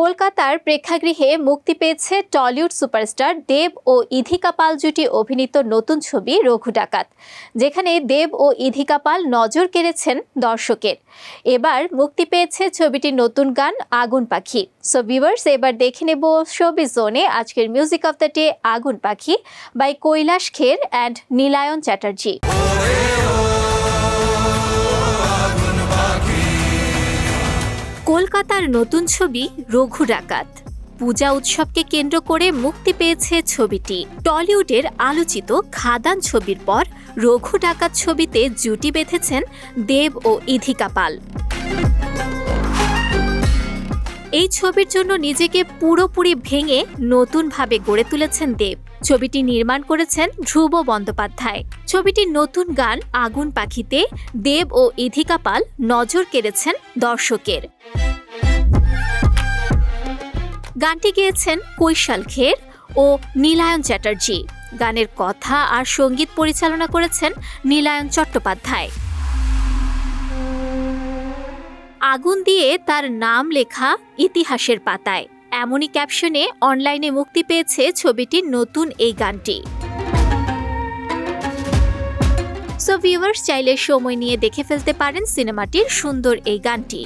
কলকাতার প্রেক্ষাগৃহে মুক্তি পেয়েছে টলিউড সুপারস্টার দেব ও ইধিকা পাল জুটি অভিনীত নতুন ছবি রঘু ডাকাত, যেখানে দেব ও ইধিকা পাল নজর কেড়েছেন দর্শকের। এবার মুক্তি পেয়েছে ছবিটির নতুন গান আগুন পাখি। সো ভিউয়ার্স এবার দেখে নেব শোবি জোনে আজকের music of the day Agun Pakhi by Kailash Kher and Nilayan Chatterjee. কলকাতার নতুন ছবি রঘু ডাকাত। পূজা উৎসবকে কেন্দ্র করে মুক্তি পেয়েছে ছবিটি। টলিউডের আলোচিত খাদান ছবির পর রঘু ডাকাত ছবিতে জুটি বেঁধেছেন দেব ও ইধিকা পাল। এই ছবির জন্য নিজেকে পুরোপুরি ভেঙে নতুনভাবে গড়ে তুলেছেন দেব। ছবিটি নির্মাণ করেছেন ধ্রুব বন্দ্যোপাধ্যায়। ছবিটির নতুন গান আগুন পাখিতে দেব ও ইধিকা পাল নজর কেড়েছেন দর্শকের। গানটি গেয়েছেন কৈশাল খের ও নীলায়ন চ্যাটার্জি। গানের কথা আর সংগীত পরিচালনা করেছেন নীলায়ন চট্টোপাধ্যায়। আগুন দিয়ে তার নাম লেখা ইতিহাসের পাতায়। এমনই ক্যাপশনে অনলাইনে মুক্তি পেয়েছে ছবিটির নতুন এই গানটি। সো ভিউয়ার্স চাইলে সময় নিয়ে দেখে ফেলতে পারেন সিনেমাটির সুন্দর এই গানটি।